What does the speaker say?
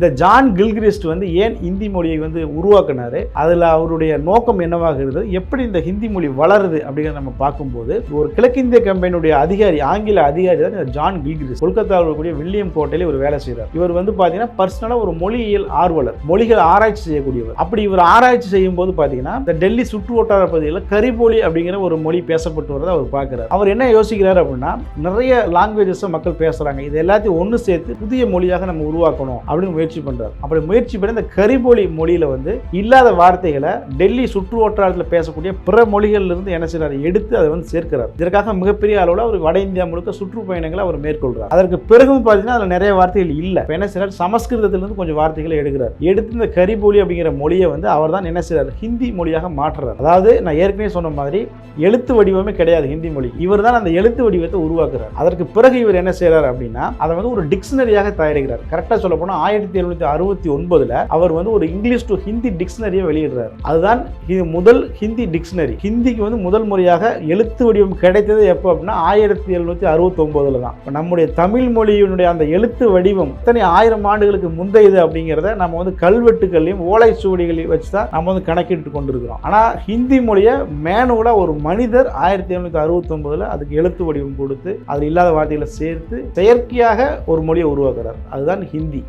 இந்த John Gilchrist வந்து ஏன் ஹிந்தி மொழியை வந்து உருவாக்குனாரு? அதில் அவருடைய நோக்கம் என்னவாக இருந்தது? எப்படி இந்த ஹிந்தி மொழி வளருது அப்படிங்கிறத நம்ம பார்க்கும்போது ஒரு கிழக்கிந்திய கம்பெனியுடைய அதிகாரி ஆங்கில அதிகாரி தான் இந்த ஜான் கில்கிரிஸ்ட். கொல்கத்தாவில் இருக்கக்கூடிய வில்லியம் கோட்டையில் ஒரு வேலை செய்கிறார் இவர் வந்து பார்த்தீங்கன்னா பர்சனலாக ஒரு மொழியியல் ஆர்வலர் மொழிகள் ஆராய்ச்சி செய்யக்கூடியவர். அப்படி இவர் ஆராய்ச்சி செய்யும் போது பார்த்தீங்கன்னா இந்த டெல்லி சுற்று வட்டார பகுதியில் கரிபொலி அப்படிங்கிற ஒரு மொழி பேசப்பட்டு வரதை அவர் பார்க்குறாரு. அவர் என்ன யோசிக்கிறார் அப்படின்னா நிறைய லாங்குவேஜஸை மக்கள் பேசுகிறாங்க இது எல்லாத்தையும் ஒன்று சேர்த்து புதிய மொழியாக நம்ம உருவாக்கணும் அப்படின்னு முயற்சி பண்ணுறார் அப்படி முயற்சி பண்ணி இந்த கரிபொலி மொழியில் வந்து இல்லாத வார்த்தைகளை டெல்லி சுற்று வட்டாரத்தில் பேசக்கூடிய பிற மொழிகளிலிருந்து என்ன செய்கிறார் எடுத்து அதை வந்து சேர்க்கிறார். இதற்காக மிகப்பெரிய அளவில் அவர் வட இந்தியா முழுக்க சுற்றுப்பயணங்களை அவர் மேற்கொள்கிறார் அதற்கு பிறகும் பார்த்தீங்கன்னா அதில் நிறைய வார்த்தைகள் இல்லை. இப்ப என்ன செய்கிறார் சமஸ்கிருதத்திலிருந்து கொஞ்சம் வார்த்தைகளை எடுக்கிறார். எடுத்து இந்த கரிபொலி அப்படிங்கிற மொழியை வந்து அவர் தான் என்ன செய்கிறார் ஹிந்தி மொழியாக மாற்றுறார். அதாவது நான் ஏற்கனவே சொன்ன மாதிரி எழுத்து வடிவமே கிடையாது ஹிந்தி மொழி. இவர் தான் அந்த எழுத்து வடிவத்தை உருவாக்குறார். அதற்கு பிறகு இவர் என்ன செய்கிறார் அப்படின்னா அதை வந்து ஒரு டிக்ஷனரியாக தயாரிக்கிறார். கரெக்டாக சொல்ல போனால் ஆயிரத்தி எழுநூத்தி அறுபத்தி ஒன்பதுல அவர் வந்து ஒரு இங்கிலீஷ் டு ஹிந்தி டிக்ஷனரியை வெளியிடுறாரு. அதுதான் இது முதல் ஹிந்தி டிக்ஷனரி. ஹிந்திக்கு வந்து முதல் முறையாக எழுத்து வடிவம் கிடைத்தது எப்போ அப்படின்னா ஆயிரத்தி எழுநூத்தி அறுபத்தி ஒன்பதுல தான். நம்முடைய தமிழ் மொழியினுடைய அந்த எழுத்து வடிவம் இத்தனை ஆயிரம் ஆண்டுகளுக்கு முந்தையது அப்படிங்கிறத நம்ம வந்து கல்வெட்டுகளையும் ஓலை சுவடிகளையும் வச்சு தான் நம்ம வந்து கணக்கிட்டு கொண்டிருக்கிறோம். ஆனால் ஹிந்தி மொழியை மேனுவலாக ஒரு மனிதர் ஆயிரத்தி எழுநூத்தி அறுபத்தி ஒன்பதுல அதுக்கு எழுத்து வடிவம் கொடுத்து அதில் இல்லாத வார்த்தைகளை சேர்த்து செயற்கையாக ஒரு மொழியை உருவாக்குறார். அதுதான் ஹிந்தி.